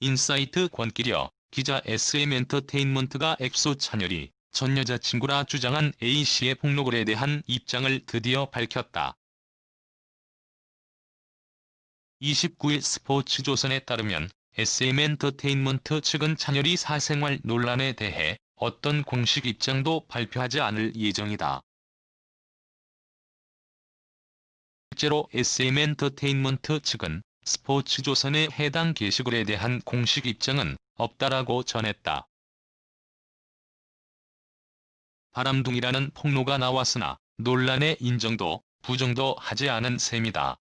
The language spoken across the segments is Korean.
인사이트 권기려 기자 SM엔터테인먼트가 엑소 찬열이 전 여자친구라 주장한 A씨의 폭로글에 대한 입장을 드디어 밝혔다. 29일 스포츠조선에 따르면 SM엔터테인먼트 측은 찬열이 사생활 논란에 대해 어떤 공식 입장도 발표하지 않을 예정이다. 실제로 SM엔터테인먼트 측은 스포츠조선의 해당 게시글에 대한 공식 입장은 없다라고 전했다. 바람둥이라는 폭로가 나왔으나 논란의 인정도 부정도 하지 않은 셈이다.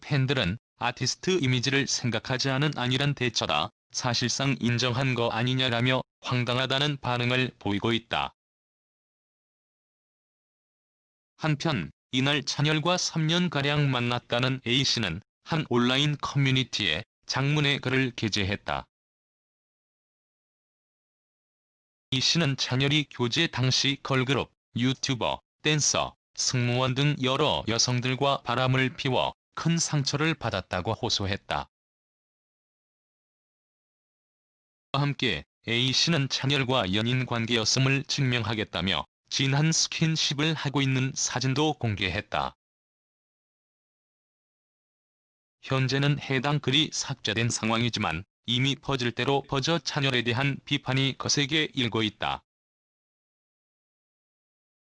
팬들은 아티스트 이미지를 생각하지 않은 아니란 대처다. 사실상 인정한 거 아니냐라며 황당하다는 반응을 보이고 있다. 한편 이날 찬열과 3년가량 만났다는 A씨는 한 온라인 커뮤니티에 장문의 글을 게재했다. A씨는 찬열이 교제 당시 걸그룹, 유튜버, 댄서, 승무원 등 여러 여성들과 바람을 피워 큰 상처를 받았다고 호소했다. 함께 A씨는 찬열과 연인 관계였음을 증명하겠다며 진한 스킨십을 하고 있는 사진도 공개했다. 현재는 해당 글이 삭제된 상황이지만 이미 퍼질 대로 퍼져 찬열에 대한 비판이 거세게 일고 있다.